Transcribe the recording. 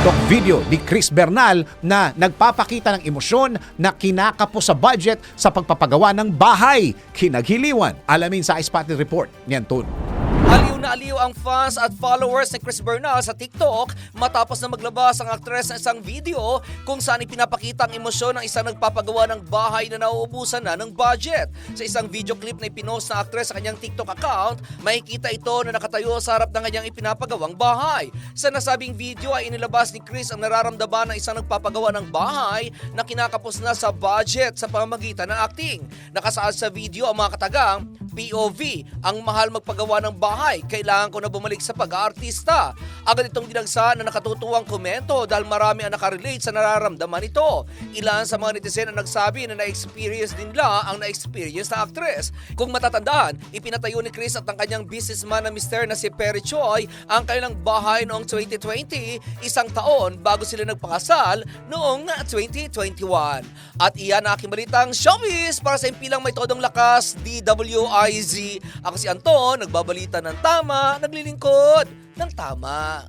TikTok video ni Chris Bernal na nagpapakita ng emosyon na kinakapos sa budget sa pagpapagawa ng bahay. Kinaghiliwan. Alamin sa iSpotted Report ni Anton. Aliw na aliw ang fans at followers ni Chris Bernal sa TikTok matapos na maglabas ang aktres ng isang video kung saan ipinapakita ang emosyon ng isang nagpapagawa ng bahay na nauubusan na ng budget. Sa isang video clip na ipinost ng aktres sa kanyang TikTok account, makikita ito na nakatayo sa harap ng kanyang ipinapagawang bahay. Sa nasabing video ay inilabas ni Chris ang nararamdaman ng isang nagpapagawa ng bahay na kinakapos na sa budget sa pamamagitan ng acting. Nakasaad sa video ang mga katagang POV, ang mahal magpagawa ng bahay, kailangan ko na bumalik sa pag-aartista. Agad itong dinagsa na nakatutuwang komento dahil marami ang nakarelate sa nararamdaman nito. Ilan sa mga netizen ang nagsabi na na-experience din nila ang na-experience na actress. Kung matatandaan, ipinatayo ni Chris at ang kanyang businessman na mister na si Perry Choi ang kanilang bahay noong 2020, isang taon bago sila nagpakasal noong 2021. At iyan ang aking balitang showbiz para sa impilang may todong lakas, DWIZ. Ako si Anton, nagbabalita ng tama, naglilingkod ng tama.